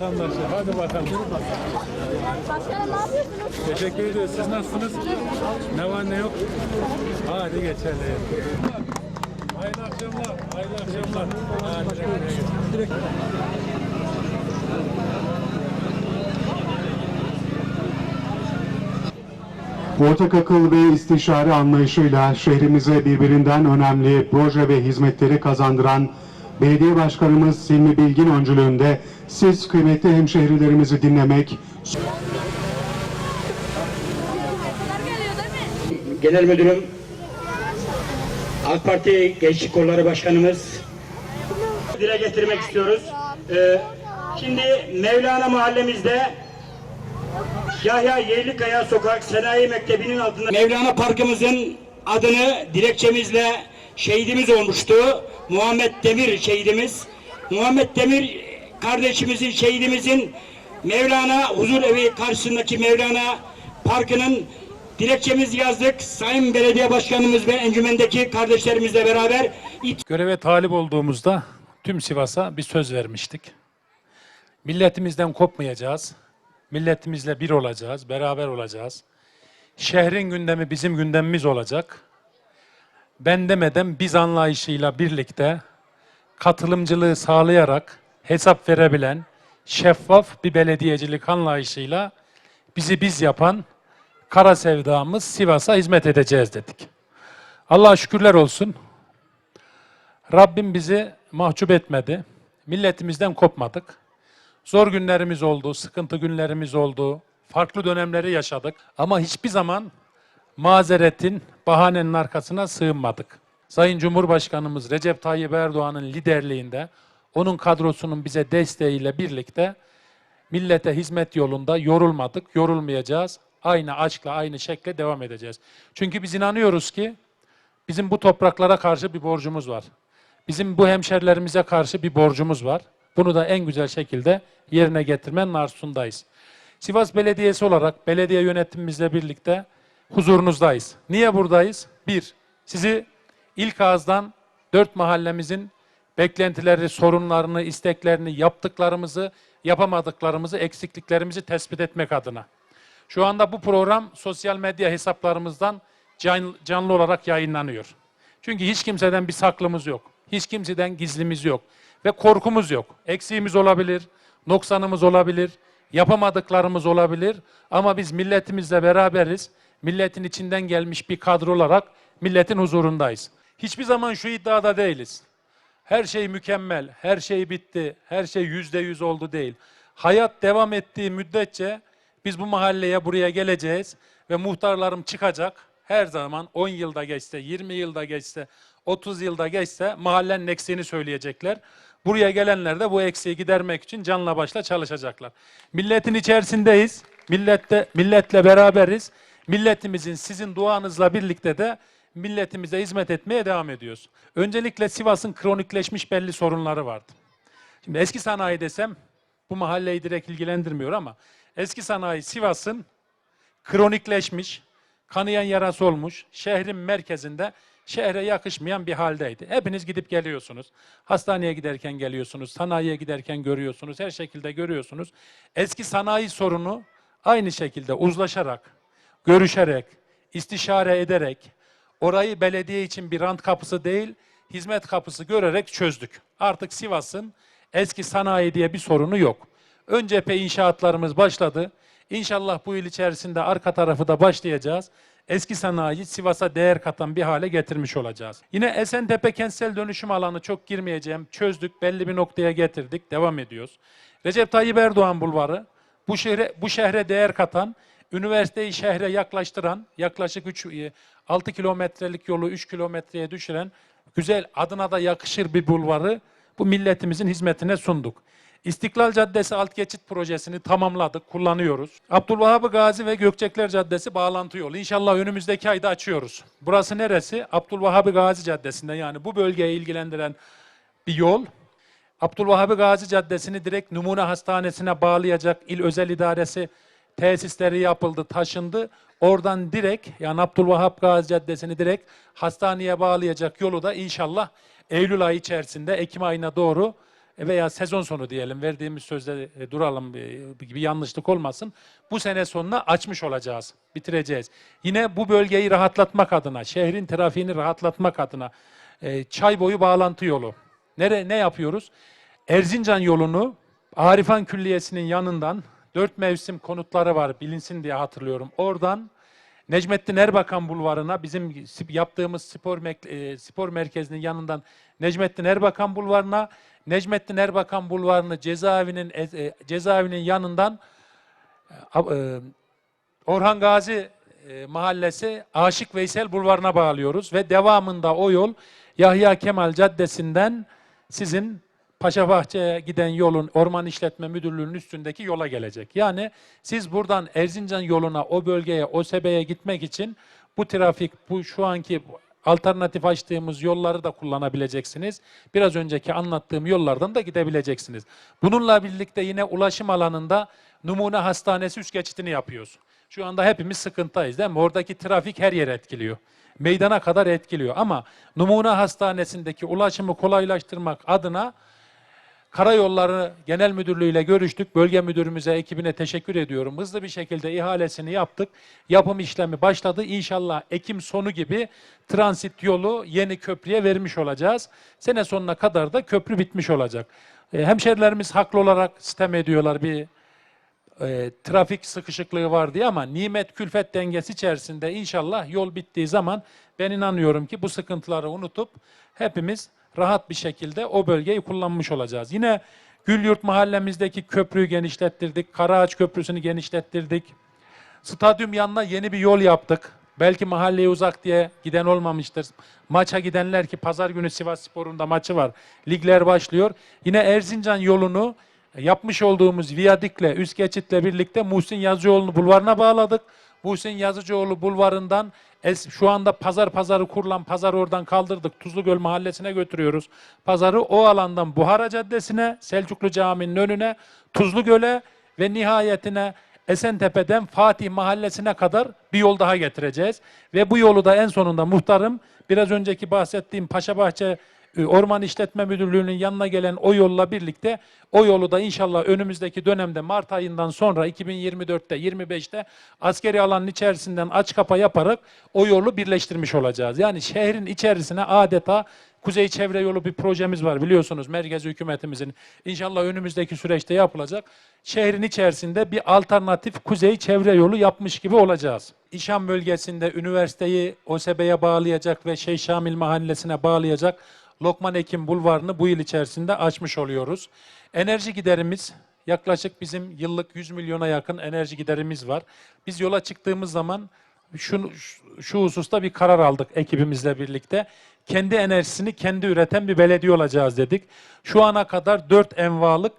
vatandaşı. Hadi bakalım. Başkanım ne yapıyorsunuz? Teşekkür ediyoruz. Siz nasılsınız? Ne var ne yok? Hadi geçelim. Hayırlı akşamlar. Hayırlı akşamlar. Hadi. Ortak akıl ve istişare anlayışıyla şehrimize birbirinden önemli proje ve hizmetleri kazandıran Belediye Başkanımız Silmi Bilgin öncülüğünde siz kıymetli hemşehrilerimizi dinlemek? Genel Müdürüm, AK Parti Gençlik Kolları Başkanımız dile getirmek istiyoruz. Ee, şimdi Mevlana mahallemizde Yahya Yerlikaya Sokak Sanayi Mektebi'nin altında Mevlana Parkımızın adını dilekçemizle şehidimiz olmuştu. Muhammed Demir şehidimiz. Muhammed Demir kardeşimizin, şehidimizin Mevlana Huzur Evi karşısındaki Mevlana Parkı'nın dilekçemizi yazdık. Sayın Belediye Başkanımız ve encümendeki kardeşlerimizle beraber Göreve talip olduğumuzda tüm Sivas'a bir söz vermiştik. Milletimizden kopmayacağız. Milletimizle bir olacağız, beraber olacağız. Şehrin gündemi bizim gündemimiz olacak. Ben demeden biz anlayışıyla birlikte katılımcılığı sağlayarak hesap verebilen şeffaf bir belediyecilik anlayışıyla bizi biz yapan kara sevdamız Sivas'a hizmet edeceğiz dedik. Allah'a şükürler olsun. Rabbim bizi mahcup etmedi. Milletimizden kopmadık. Zor günlerimiz oldu, sıkıntı günlerimiz oldu. Farklı dönemleri yaşadık. Ama hiçbir zaman mazeretin, bahanenin arkasına sığınmadık. Sayın Cumhurbaşkanımız Recep Tayyip Erdoğan'ın liderliğinde, onun kadrosunun bize desteğiyle birlikte millete hizmet yolunda yorulmadık, yorulmayacağız. Aynı aşkla, aynı şekle devam edeceğiz. Çünkü biz inanıyoruz ki Bizim bu topraklara karşı bir borcumuz var. Bizim bu hemşerilerimize karşı bir borcumuz var. Bunu da en güzel şekilde yerine getirmenin arzusundayız. Sivas Belediyesi olarak belediye yönetimimizle birlikte huzurunuzdayız. Niye buradayız? Bir, sizi ilk ağızdan dört mahallemizin beklentileri, sorunlarını, isteklerini, yaptıklarımızı, yapamadıklarımızı, eksikliklerimizi tespit etmek adına. Şu anda bu program sosyal medya hesaplarımızdan can- canlı olarak yayınlanıyor. Çünkü hiç kimseden bir saklımız yok. Hiç kimseden gizlimiz yok. Ve korkumuz yok. Eksiğimiz olabilir, noksanımız olabilir, yapamadıklarımız olabilir. Ama biz milletimizle beraberiz. Milletin içinden gelmiş bir kadro olarak milletin huzurundayız. Hiçbir zaman şu iddiada değiliz. Her şey mükemmel, her şey bitti, her şey yüzde yüz oldu değil. Hayat devam ettiği müddetçe biz bu mahalleye buraya geleceğiz ve muhtarlarım çıkacak. Her zaman 10 yılda geçse, 20 yılda geçse, 30 yılda geçse mahallenin eksiğini söyleyecekler. Buraya gelenler de bu eksiği gidermek için canla başla çalışacaklar. Milletin içerisindeyiz. Millette, milletle beraberiz. Milletimizin sizin duanızla birlikte de milletimize hizmet etmeye devam ediyoruz. Öncelikle Sivas'ın kronikleşmiş belli sorunları vardı. Şimdi eski sanayi desem bu mahalleyi direkt ilgilendirmiyor ama eski sanayi Sivas'ın kronikleşmiş, kanayan yarası olmuş, şehrin merkezinde şehre yakışmayan bir haldeydi. Hepiniz gidip geliyorsunuz. Hastaneye giderken geliyorsunuz, sanayiye giderken görüyorsunuz, her şekilde görüyorsunuz. Eski sanayi sorunu aynı şekilde uzlaşarak, görüşerek, istişare ederek, orayı belediye için bir rant kapısı değil, hizmet kapısı görerek çözdük. Artık Sivas'ın eski sanayi diye bir sorunu yok. Ön cephe inşaatlarımız başladı. İnşallah bu yıl içerisinde arka tarafı da başlayacağız. Eski sanayi Sivas'a değer katan bir hale getirmiş olacağız. Yine Esentepe kentsel dönüşüm alanı çok girmeyeceğim. Çözdük, belli bir noktaya getirdik, devam ediyoruz. Recep Tayyip Erdoğan Bulvarı bu şehre bu şehre değer katan, üniversiteyi şehre yaklaştıran, yaklaşık 3 6 kilometrelik yolu 3 kilometreye düşüren güzel adına da yakışır bir bulvarı bu milletimizin hizmetine sunduk. İstiklal Caddesi alt geçit projesini tamamladık, kullanıyoruz. Abdülvahap Gazi ve Gökçekler Caddesi bağlantı yolu. İnşallah önümüzdeki ayda açıyoruz. Burası neresi? Abdülvahap Gazi Caddesi'nde yani bu bölgeyi ilgilendiren bir yol. Abdülvahap Gazi Caddesi'ni direkt Numune Hastanesi'ne bağlayacak il özel idaresi tesisleri yapıldı, taşındı. Oradan direkt yani Abdülvahap Gazi Caddesi'ni direkt hastaneye bağlayacak yolu da inşallah Eylül ayı içerisinde Ekim ayına doğru veya sezon sonu diyelim verdiğimiz sözde duralım e, bir yanlışlık olmasın. Bu sene sonuna açmış olacağız, bitireceğiz. Yine bu bölgeyi rahatlatmak adına, şehrin trafiğini rahatlatmak adına e, çay boyu bağlantı yolu. Nere, ne yapıyoruz? Erzincan yolunu Arifan Külliyesi'nin yanından dört mevsim konutları var bilinsin diye hatırlıyorum. Oradan Necmettin Erbakan Bulvarı'na bizim yaptığımız spor e, spor merkezinin yanından Necmettin Erbakan Bulvarı'na Necmettin Erbakan Bulvarı'nı cezaevinin e, e, cezaevinin yanından e, e, Orhan Gazi e, mahallesi Aşık Veysel Bulvarı'na bağlıyoruz ve devamında o yol Yahya Kemal Caddesi'nden sizin Paşabahçe'ye giden yolun Orman İşletme Müdürlüğü'nün üstündeki yola gelecek. Yani siz buradan Erzincan yoluna, o bölgeye, o sebeye gitmek için bu trafik, bu şu anki alternatif açtığımız yolları da kullanabileceksiniz. Biraz önceki anlattığım yollardan da gidebileceksiniz. Bununla birlikte yine ulaşım alanında numune hastanesi üst geçitini yapıyoruz. Şu anda hepimiz sıkıntıyız değil mi? Oradaki trafik her yere etkiliyor. Meydana kadar etkiliyor ama numune hastanesindeki ulaşımı kolaylaştırmak adına Karayolları Genel Müdürlüğü ile görüştük. Bölge müdürümüze, ekibine teşekkür ediyorum. Hızlı bir şekilde ihalesini yaptık. Yapım işlemi başladı. İnşallah Ekim sonu gibi transit yolu yeni köprüye vermiş olacağız. Sene sonuna kadar da köprü bitmiş olacak. E, hemşerilerimiz haklı olarak sistem ediyorlar bir e, trafik sıkışıklığı var diye ama nimet külfet dengesi içerisinde inşallah yol bittiği zaman ben inanıyorum ki bu sıkıntıları unutup hepimiz rahat bir şekilde o bölgeyi kullanmış olacağız. Yine Gülyurt mahallemizdeki köprüyü genişlettirdik. Karaağaç Köprüsü'nü genişlettirdik. Stadyum yanına yeni bir yol yaptık. Belki mahalleye uzak diye giden olmamıştır. Maça gidenler ki pazar günü Sivas Spor'un da maçı var. Ligler başlıyor. Yine Erzincan yolunu yapmış olduğumuz viyadikle, üst geçitle birlikte Muhsin Yazıcıoğlu bulvarına bağladık. Muhsin Yazıcıoğlu bulvarından es, şu anda pazar pazarı kurulan pazar oradan kaldırdık. Tuzlugöl mahallesine götürüyoruz. Pazarı o alandan Buhara Caddesi'ne, Selçuklu Camii'nin önüne, Tuzlugöl'e ve nihayetine Esentepe'den Fatih Mahallesi'ne kadar bir yol daha getireceğiz. Ve bu yolu da en sonunda muhtarım biraz önceki bahsettiğim Paşabahçe Orman İşletme Müdürlüğü'nün yanına gelen o yolla birlikte o yolu da inşallah önümüzdeki dönemde Mart ayından sonra 2024'te 25'te askeri alanın içerisinden aç kapa yaparak o yolu birleştirmiş olacağız. Yani şehrin içerisine adeta Kuzey Çevre Yolu bir projemiz var biliyorsunuz merkez hükümetimizin. İnşallah önümüzdeki süreçte yapılacak. Şehrin içerisinde bir alternatif Kuzey Çevre Yolu yapmış gibi olacağız. İşan bölgesinde üniversiteyi OSEB'ye bağlayacak ve Şeyh Şamil Mahallesi'ne bağlayacak Lokman Ekim Bulvarı'nı bu yıl içerisinde açmış oluyoruz. Enerji giderimiz yaklaşık bizim yıllık 100 milyona yakın enerji giderimiz var. Biz yola çıktığımız zaman şu, şu hususta bir karar aldık ekibimizle birlikte. Kendi enerjisini kendi üreten bir belediye olacağız dedik. Şu ana kadar 4 envalık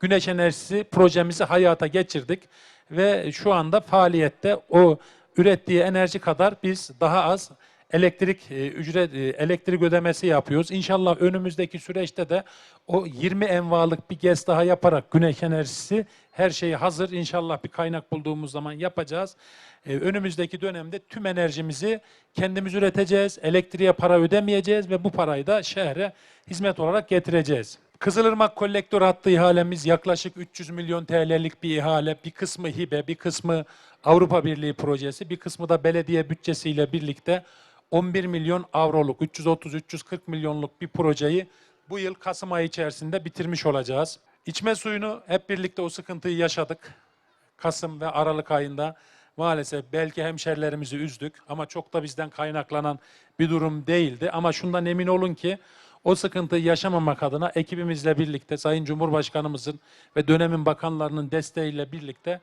güneş enerjisi projemizi hayata geçirdik ve şu anda faaliyette o ürettiği enerji kadar biz daha az elektrik e, ücret e, elektrik ödemesi yapıyoruz. İnşallah önümüzdeki süreçte de o 20 envalık bir gez daha yaparak güneş enerjisi her şey hazır. İnşallah bir kaynak bulduğumuz zaman yapacağız. E, önümüzdeki dönemde tüm enerjimizi kendimiz üreteceğiz. Elektriğe para ödemeyeceğiz ve bu parayı da şehre hizmet olarak getireceğiz. Kızılırmak kolektör hattı ihalemiz yaklaşık 300 milyon TL'lik bir ihale. Bir kısmı hibe, bir kısmı Avrupa Birliği projesi, bir kısmı da belediye bütçesiyle birlikte 11 milyon avroluk, 330-340 milyonluk bir projeyi bu yıl Kasım ayı içerisinde bitirmiş olacağız. İçme suyunu hep birlikte o sıkıntıyı yaşadık. Kasım ve Aralık ayında maalesef belki hemşerilerimizi üzdük ama çok da bizden kaynaklanan bir durum değildi. Ama şundan emin olun ki o sıkıntıyı yaşamamak adına ekibimizle birlikte Sayın Cumhurbaşkanımızın ve dönemin bakanlarının desteğiyle birlikte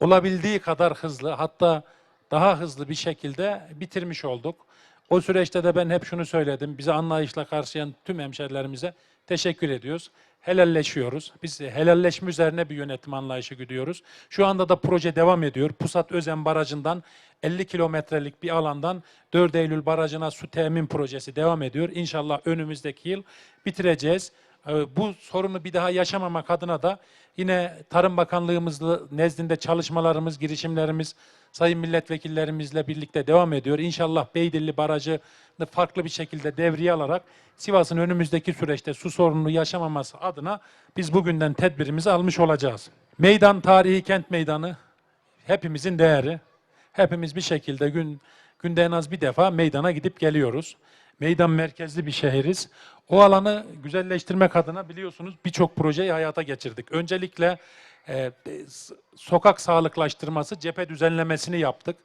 olabildiği kadar hızlı hatta daha hızlı bir şekilde bitirmiş olduk. O süreçte de ben hep şunu söyledim. Bize anlayışla karşılayan tüm hemşerilerimize teşekkür ediyoruz. Helalleşiyoruz. Biz helalleşme üzerine bir yönetim anlayışı gidiyoruz. Şu anda da proje devam ediyor. Pusat Özen Barajı'ndan 50 kilometrelik bir alandan 4 Eylül Barajı'na su temin projesi devam ediyor. İnşallah önümüzdeki yıl bitireceğiz. E, Bu sorunu bir daha yaşamamak adına da yine Tarım Bakanlığımız nezdinde çalışmalarımız, girişimlerimiz sayın milletvekillerimizle birlikte devam ediyor. İnşallah Beydilli Barajı'nı farklı bir şekilde devreye alarak Sivas'ın önümüzdeki süreçte su sorununu yaşamaması adına biz bugünden tedbirimizi almış olacağız. Meydan tarihi kent meydanı hepimizin değeri. Hepimiz bir şekilde gün günde en az bir defa meydana gidip geliyoruz. Meydan merkezli bir şehiriz. O alanı güzelleştirmek adına biliyorsunuz birçok projeyi hayata geçirdik. Öncelikle e, sokak sağlıklaştırması, cephe düzenlemesini yaptık.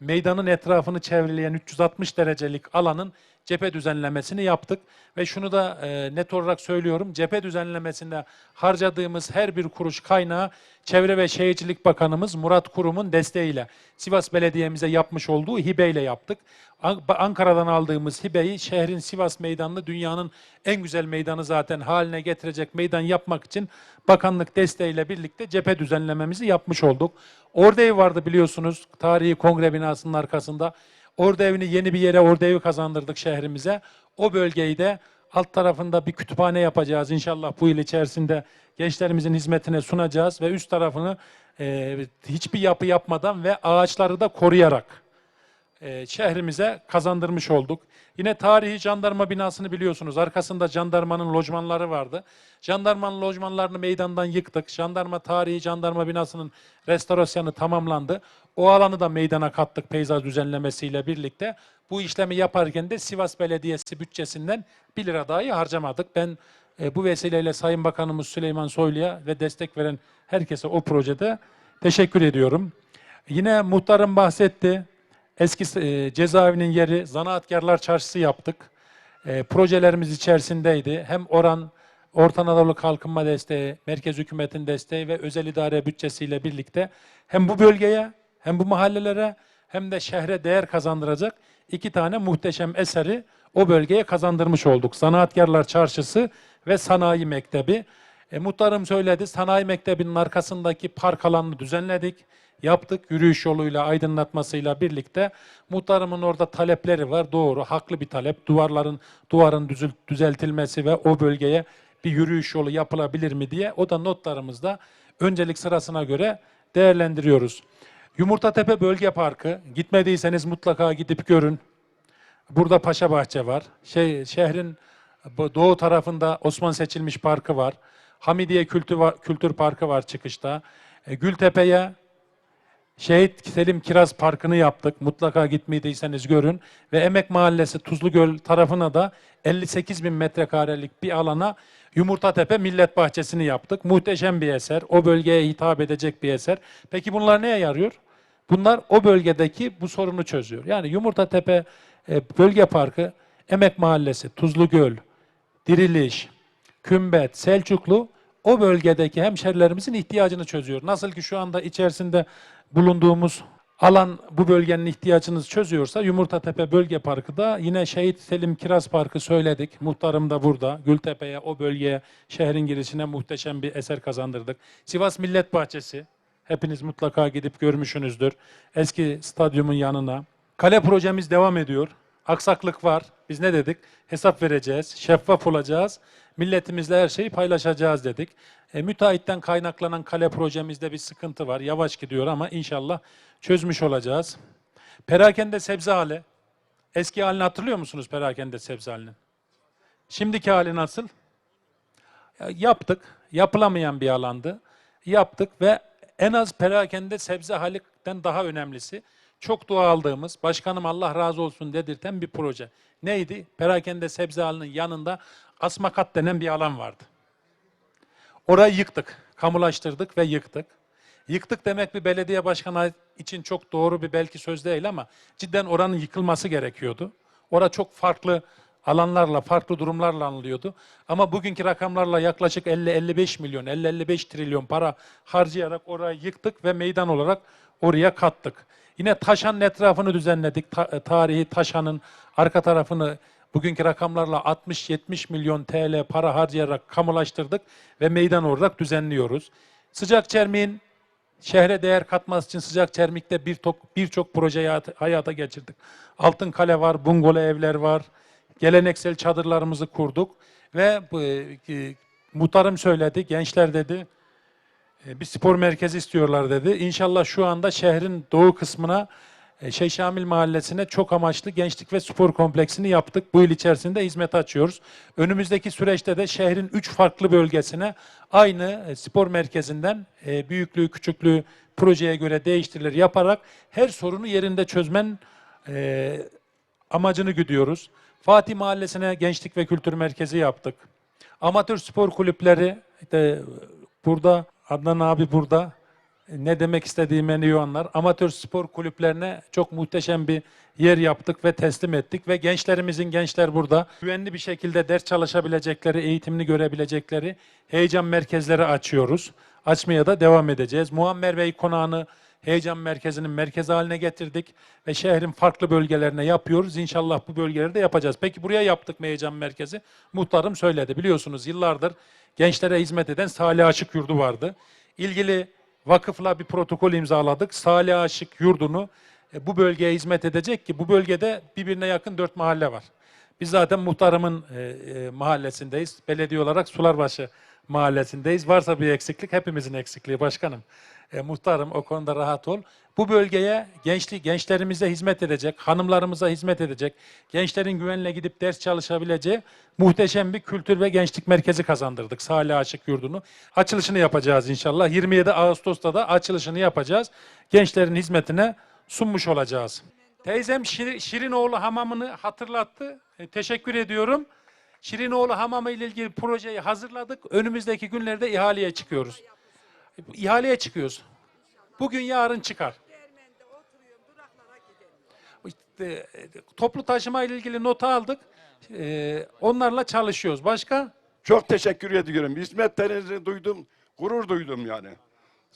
Meydanın etrafını çevreleyen 360 derecelik alanın cephe düzenlemesini yaptık. Ve şunu da e, net olarak söylüyorum, cephe düzenlemesinde harcadığımız her bir kuruş kaynağı Çevre ve Şehircilik Bakanımız Murat Kurum'un desteğiyle Sivas Belediye'mize yapmış olduğu hibeyle yaptık. An- Ankara'dan aldığımız hibeyi şehrin Sivas meydanını dünyanın en güzel meydanı zaten haline getirecek meydan yapmak için bakanlık desteğiyle birlikte cephe düzenlememizi yapmış olduk. Orada ev vardı biliyorsunuz tarihi kongre binasının arkasında. Orada evini yeni bir yere orada evi kazandırdık şehrimize. O bölgeyi de alt tarafında bir kütüphane yapacağız inşallah bu yıl içerisinde gençlerimizin hizmetine sunacağız ve üst tarafını e, hiçbir yapı yapmadan ve ağaçları da koruyarak e, şehrimize kazandırmış olduk. Yine tarihi jandarma binasını biliyorsunuz. Arkasında jandarmanın lojmanları vardı. Jandarmanın lojmanlarını meydandan yıktık. Jandarma tarihi jandarma binasının restorasyonu tamamlandı. O alanı da meydana kattık peyzaj düzenlemesiyle birlikte. Bu işlemi yaparken de Sivas Belediyesi bütçesinden 1 lira dahi harcamadık. Ben e, bu vesileyle Sayın Bakanımız Süleyman Soylu'ya ve destek veren herkese o projede teşekkür ediyorum. Yine muhtarım bahsetti. Eski e, cezaevinin yeri Zanaatkarlar Çarşısı yaptık. E, projelerimiz içerisindeydi. Hem oran, Orta Anadolu Kalkınma Desteği, Merkez Hükümetin desteği ve özel idare bütçesiyle birlikte hem bu bölgeye hem bu mahallelere hem de şehre değer kazandıracak iki tane muhteşem eseri o bölgeye kazandırmış olduk. Zanaatkarlar Çarşısı ve Sanayi Mektebi. E, muhtarım söyledi, sanayi mektebinin arkasındaki park alanını düzenledik, yaptık. Yürüyüş yoluyla, aydınlatmasıyla birlikte. Muhtarımın orada talepleri var, doğru, haklı bir talep. Duvarların, duvarın düzeltilmesi ve o bölgeye bir yürüyüş yolu yapılabilir mi diye. O da notlarımızda öncelik sırasına göre değerlendiriyoruz. Yumurtatepe Bölge Parkı, gitmediyseniz mutlaka gidip görün. Burada Paşa Bahçe var. Şey, şehrin doğu tarafında Osman Seçilmiş Parkı var. Hamidiye Kültür, Kültür Parkı var çıkışta. E, Gültepe'ye Şehit Selim Kiraz Parkı'nı yaptık. Mutlaka gitmediyseniz görün. Ve Emek Mahallesi Tuzlugöl tarafına da 58 bin metrekarelik bir alana Yumurtatepe Millet Bahçesi'ni yaptık. Muhteşem bir eser. O bölgeye hitap edecek bir eser. Peki bunlar neye yarıyor? Bunlar o bölgedeki bu sorunu çözüyor. Yani Yumurtatepe e, Bölge Parkı, Emek Mahallesi, Tuzlugöl, Diriliş, Kümbet, Selçuklu o bölgedeki hemşerilerimizin ihtiyacını çözüyor. Nasıl ki şu anda içerisinde bulunduğumuz alan bu bölgenin ihtiyacını çözüyorsa Yumurtatepe Bölge Parkı da yine Şehit Selim Kiraz Parkı söyledik. Muhtarım da burada. Gültepe'ye, o bölgeye, şehrin girişine muhteşem bir eser kazandırdık. Sivas Millet Bahçesi. Hepiniz mutlaka gidip görmüşsünüzdür. Eski stadyumun yanına. Kale projemiz devam ediyor. Aksaklık var. Biz ne dedik? Hesap vereceğiz, şeffaf olacağız, milletimizle her şeyi paylaşacağız dedik. E, müteahhitten kaynaklanan kale projemizde bir sıkıntı var. Yavaş gidiyor ama inşallah çözmüş olacağız. Perakende sebze hali. Eski halini hatırlıyor musunuz perakende sebze halinin? Şimdiki hali nasıl? Ya, Yaptık. Yapılamayan bir alandı. Yaptık ve en az perakende sebze halikten daha önemlisi çok dua aldığımız, başkanım Allah razı olsun dedirten bir proje. Neydi? Perakende sebze halinin yanında asmakat denen bir alan vardı. Orayı yıktık, kamulaştırdık ve yıktık. Yıktık demek bir belediye başkanı için çok doğru bir belki söz değil ama cidden oranın yıkılması gerekiyordu. Ora çok farklı alanlarla, farklı durumlarla anılıyordu. Ama bugünkü rakamlarla yaklaşık 50-55 milyon, 50-55 trilyon para harcayarak orayı yıktık ve meydan olarak oraya kattık. Yine Taşan'ın etrafını düzenledik. Ta- tarihi Taşan'ın arka tarafını bugünkü rakamlarla 60-70 milyon TL para harcayarak kamulaştırdık ve meydan olarak düzenliyoruz. Sıcak Çermi'nin şehre değer katması için sıcak çermikte birçok birçok projeyi hayata- geçirdik. Altın Kale var, bungalo evler var, geleneksel çadırlarımızı kurduk ve bu, e, Muhtarım söyledi, gençler dedi. E, Bir spor merkezi istiyorlar dedi. İnşallah şu anda şehrin doğu kısmına e, Şeyh Şamil Mahallesi'ne çok amaçlı gençlik ve spor kompleksini yaptık. Bu yıl içerisinde hizmet açıyoruz. Önümüzdeki süreçte de şehrin üç farklı bölgesine aynı e, spor merkezinden büyüklüğü, küçüklüğü projeye göre değiştirilir yaparak her sorunu yerinde çözmen amacını güdüyoruz. Fatih Mahallesi'ne gençlik ve kültür merkezi yaptık. Amatör spor kulüpleri işte burada Adnan abi burada ne demek istediğimi en iyi anlar. Amatör spor kulüplerine çok muhteşem bir yer yaptık ve teslim ettik ve gençlerimizin gençler burada güvenli bir şekilde ders çalışabilecekleri, eğitimini görebilecekleri heyecan merkezleri açıyoruz. Açmaya da devam edeceğiz. Muammer Bey konağını heyecan merkezinin merkez haline getirdik ve şehrin farklı bölgelerine yapıyoruz. İnşallah bu bölgeleri de yapacağız. Peki buraya yaptık mı heyecan merkezi? Muhtarım söyledi. Biliyorsunuz yıllardır gençlere hizmet eden Salih Aşık Yurdu vardı. İlgili vakıfla bir protokol imzaladık. Salih Aşık Yurdu'nu e, bu bölgeye hizmet edecek ki bu bölgede birbirine yakın dört mahalle var. Biz zaten muhtarımın e, e, mahallesindeyiz. Belediye olarak Sularbaşı mahallesindeyiz. Varsa bir eksiklik hepimizin eksikliği başkanım. E, muhtarım o konuda rahat ol. Bu bölgeye gençlik gençlerimize hizmet edecek, hanımlarımıza hizmet edecek, gençlerin güvenle gidip ders çalışabileceği muhteşem bir kültür ve gençlik merkezi kazandırdık. Salih Aşık Yurdu'nu. Açılışını yapacağız inşallah. 27 Ağustos'ta da açılışını yapacağız. Gençlerin hizmetine sunmuş olacağız. Teyzem Şir- Şirinoğlu Hamamı'nı hatırlattı. E, teşekkür ediyorum. Şirinoğlu Hamamı ile ilgili projeyi hazırladık. Önümüzdeki günlerde ihaleye çıkıyoruz. İhaleye çıkıyoruz. Bugün yarın çıkar. İşte, e, toplu taşıma ile ilgili nota aldık. E, onlarla çalışıyoruz. Başka? Çok teşekkür ediyorum. Hizmetlerinizi duydum, gurur duydum yani.